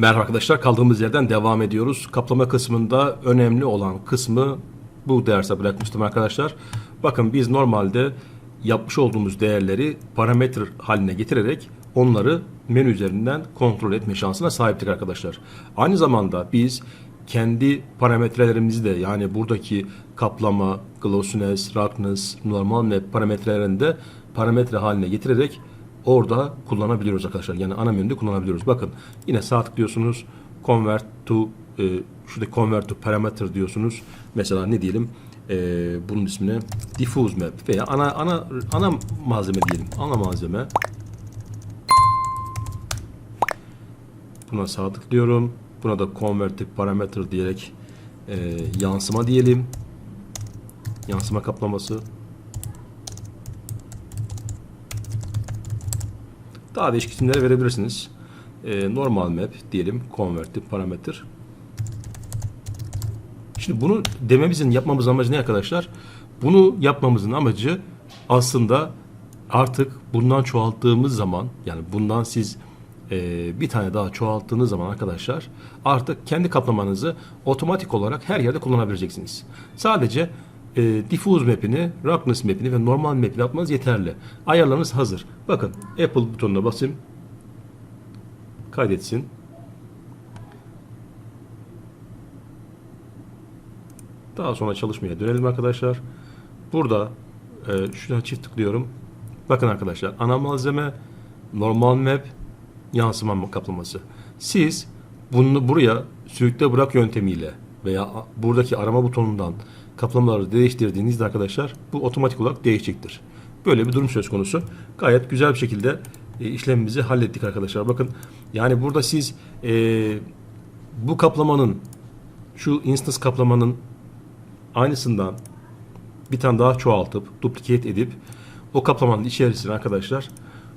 Merhaba arkadaşlar kaldığımız yerden devam ediyoruz. Kaplama kısmında önemli olan kısmı bu derse bırakmıştım arkadaşlar. Bakın biz normalde yapmış olduğumuz değerleri parametre haline getirerek onları menü üzerinden kontrol etme şansına sahiptik arkadaşlar. Aynı zamanda biz kendi parametrelerimizi de yani buradaki kaplama, glossiness, roughness, normal map parametrelerini de parametre haline getirerek orada kullanabiliyoruz arkadaşlar. Yani ana menüde kullanabiliyoruz. Bakın yine sağ tıklıyorsunuz. Convert to e, şurada convert to parameter diyorsunuz. Mesela ne diyelim? E, bunun ismine diffuse map veya ana ana ana malzeme diyelim. Ana malzeme. Buna sağ tıklıyorum. Buna da convert to parameter diyerek e, yansıma diyelim. Yansıma kaplaması. Daha değişik isimler verebilirsiniz. Ee, normal map diyelim. Converted parametre. Şimdi bunu dememizin yapmamızın amacı ne arkadaşlar? Bunu yapmamızın amacı aslında artık bundan çoğalttığımız zaman yani bundan siz e, bir tane daha çoğalttığınız zaman arkadaşlar artık kendi kaplamanızı otomatik olarak her yerde kullanabileceksiniz. Sadece e, diffuse map'ini, roughness map'ini ve normal map'ini atmanız yeterli. Ayarlarınız hazır. Bakın Apple butonuna basayım. Kaydetsin. Daha sonra çalışmaya dönelim arkadaşlar. Burada e, şuna çift tıklıyorum. Bakın arkadaşlar ana malzeme, normal map, yansıma kaplaması. Siz bunu buraya sürükle bırak yöntemiyle veya buradaki arama butonundan kaplamaları değiştirdiğinizde arkadaşlar bu otomatik olarak değişecektir. Böyle bir durum söz konusu. Gayet güzel bir şekilde e, işlemimizi hallettik arkadaşlar. Bakın yani burada siz e, bu kaplamanın şu instance kaplamanın aynısından bir tane daha çoğaltıp duplicate edip o kaplamanın içerisine arkadaşlar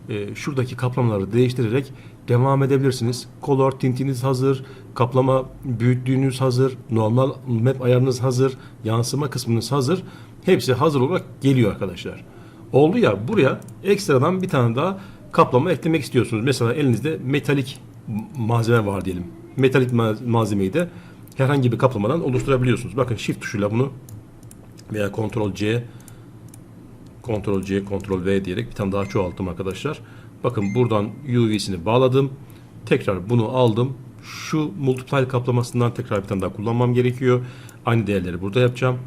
e, şuradaki kaplamaları değiştirerek devam edebilirsiniz. Color tintiniz hazır, kaplama büyüklüğünüz hazır, normal map ayarınız hazır, yansıma kısmınız hazır. Hepsi hazır olarak geliyor arkadaşlar. Oldu ya buraya ekstradan bir tane daha kaplama eklemek istiyorsunuz. Mesela elinizde metalik malzeme var diyelim. Metalik ma- malzemeyi de herhangi bir kaplamadan oluşturabiliyorsunuz. Bakın shift tuşuyla bunu veya Ctrl C Ctrl C, Ctrl V diyerek bir tane daha çoğalttım arkadaşlar. Bakın buradan UV'sini bağladım. Tekrar bunu aldım. Şu multiply kaplamasından tekrar bir tane daha kullanmam gerekiyor. Aynı değerleri burada yapacağım.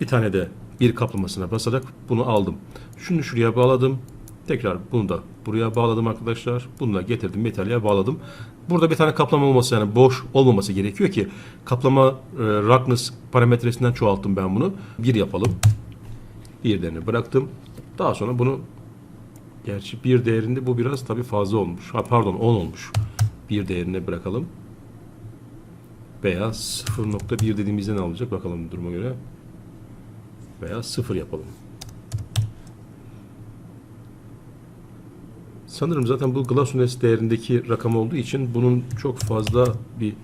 Bir tane de bir kaplamasına basarak bunu aldım. Şunu şuraya bağladım. Tekrar bunu da buraya bağladım arkadaşlar. Bunu da getirdim metaliğe bağladım. Burada bir tane kaplama olması yani boş olmaması gerekiyor ki kaplama e, roughness parametresinden çoğalttım ben bunu. Bir yapalım. Bir değerini bıraktım. Daha sonra bunu gerçi bir değerinde bu biraz tabii fazla olmuş. Ha pardon 10 olmuş. Bir değerine bırakalım. Veya 0.1 dediğimizde ne olacak bakalım duruma göre. Veya 0 yapalım. Sanırım zaten bu Glossiness değerindeki rakam olduğu için bunun çok fazla bir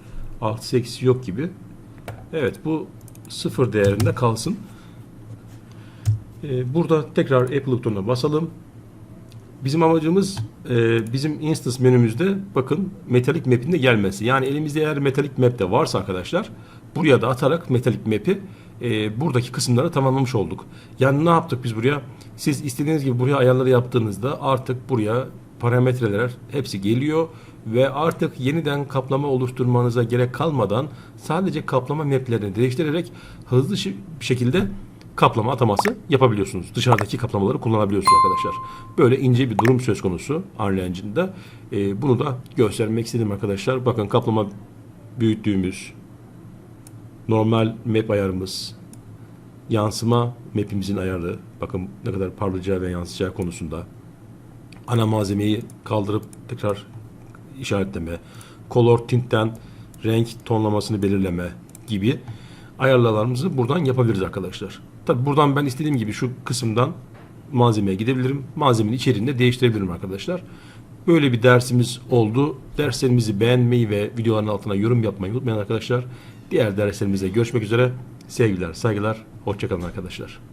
artı eksi yok gibi. Evet bu 0 değerinde kalsın. Ee, burada tekrar Apple butonuna basalım. Bizim amacımız e, bizim instance menümüzde bakın metalik map'in de gelmesi. Yani elimizde eğer metalik map de varsa arkadaşlar buraya da atarak metalik map'i e, buradaki kısımları tamamlamış olduk. Yani ne yaptık biz buraya? Siz istediğiniz gibi buraya ayarları yaptığınızda artık buraya parametreler hepsi geliyor ve artık yeniden kaplama oluşturmanıza gerek kalmadan sadece kaplama maplerini değiştirerek hızlı bir şekilde kaplama ataması yapabiliyorsunuz. Dışarıdaki kaplamaları kullanabiliyorsunuz arkadaşlar. Böyle ince bir durum söz konusu Unreal Engine'de. Ee, bunu da göstermek istedim arkadaşlar. Bakın kaplama büyüttüğümüz normal map ayarımız, yansıma map'imizin ayarı. Bakın ne kadar parlayacağı ve yansıyacağı konusunda. Ana malzemeyi kaldırıp tekrar işaretleme, color tint'ten renk tonlamasını belirleme gibi ayarlarımızı buradan yapabiliriz arkadaşlar. Tabi buradan ben istediğim gibi şu kısımdan malzemeye gidebilirim. Malzemenin içeriğini de değiştirebilirim arkadaşlar. Böyle bir dersimiz oldu. Derslerimizi beğenmeyi ve videoların altına yorum yapmayı unutmayın arkadaşlar. Diğer derslerimizde görüşmek üzere. Sevgiler, saygılar. Hoşçakalın arkadaşlar.